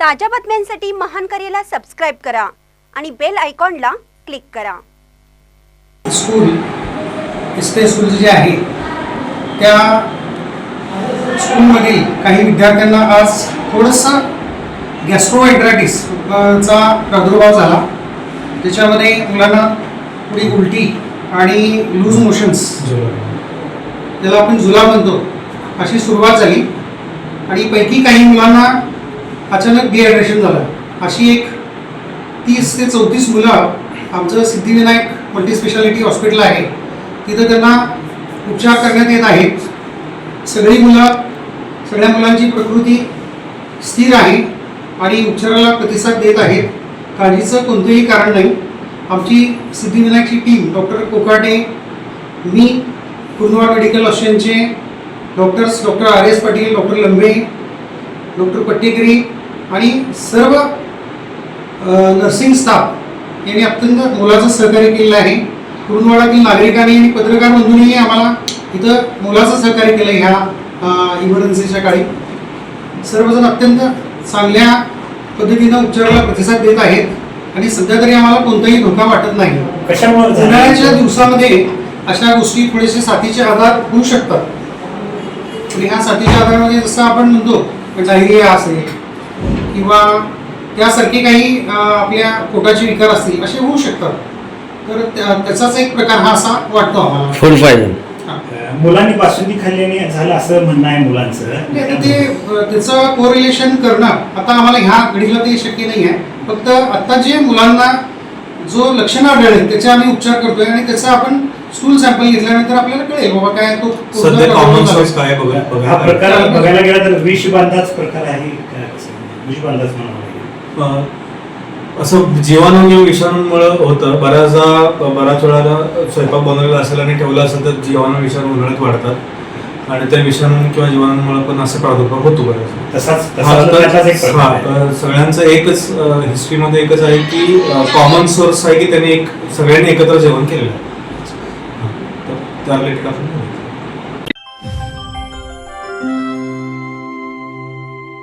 ताज्या बातम्यांसाठी महान करेला सबस्क्राईब करा आणि बेल आयकॉनला क्लिक करा. स्कूल एस स्कूल जे आहे त्या स्कूलमधील काही विद्यार्थ्यांना आज थोडंसं गॅस्ट्रोएड्रायटिस चा प्रादुर्भाव झाला. त्याच्यामध्ये मुलांना थोडी उलटी आणि लूज मोशन्स त्याला आपण जुला म्हणतो. अशी सुरुवात झाली. आणि पैकी काही मुलांना अचानक डिहायड्रेशन झालं. अशी एक तीस ते चौतीस मुलं आमचं सिद्धिविनायक मल्टीस्पेशालिटी हॉस्पिटल आहे. तिथं त्यांना उपचार करण्यात येत आहेत. सगळी मुलं सगळ्या मुलांची प्रकृती स्थिर आहे आणि उपचाराला प्रतिसाद देत आहेत. काळजीचं कोणतंही कारण नाही. आमची सिद्धिविनायकची टीम डॉक्टर कोकाटे मी कुंडवा मेडिकल असोसिएशनचे doctors doctor R S Patil doctor Lambe doctor Pattekari आणि सर्व नर्सिंग स्टाफ यांनी अत्यंत मोलाचं सहकार्य केलेलं आहे. कुरुंदवाडातील नागरिकांनी आणि पत्रकार बंधूंनी आम्हाला इथं मोलाचं सहकार्य केलं ह्या इमर्जन्सीच्या काळी. सर्वजण अत्यंत चांगल्या पद्धतीनं उपचाराला प्रतिसाद देत आहेत आणि सध्या तरी आम्हाला कोणताही धोका वाटत नाही? उन्हाळ्याच्या दिवसामध्ये अशा गोष्टी थोडेसे साथीचे आधार होऊ शकतात. आणि ह्या साथीच्या आधारामध्ये जसं आपण म्हणतो डायरिया असेल किंवा त्यासारखे काही आपल्या पोटाचे विकार असतील असे होऊ शकतात. तर त्या- त्याचाच एक प्रकार हा असा वाटतो आम्हाला. फूड पॉयझन अं, मुलांनी बासुंदी खाल्ल्याने झालं असं म्हणणं आहे मुलांचं. ते त्याचं कोरिलेशन करणं आता आम्हाला ह्या घडीला ते शक्य नाही आहे. फक्त आता जे मुलांना जो लक्षणं आढळले त्याचे आम्ही उपचार करतोय आणि त्याचा आपण स्टूल सॅम्पल घेतल्यानंतर आपल्याला कळेल बाबा काय तो कोणता सध्या problem कॉमन झाला. सोर्स काय आहे बघा हा प्रकार बघायला गेला तर विषबांधाच प्रकार आहे? विषबांधाच असं जीवाणू विषाणूमुळे होतं. बऱ्याचदा बऱ्याच वेळेला स्वयंपाक बनवलेला असेल आणि ठेवला असेल तर जीवाणू विषाणू उन्हाळ्यात वाढतात. आणि त्या विषाणू किंवा जीवाणूमुळे पण असा प्रादुर्भाव होतो बऱ्याच सगळ्यांचं एकच हिस्ट्रीमध्ये एकच आहे की कॉमन सोर्स आहे की त्यांनी एक सगळ्यांनी एकत्र जेवण केलेलं आहे. त्या रिलेटेड आपण.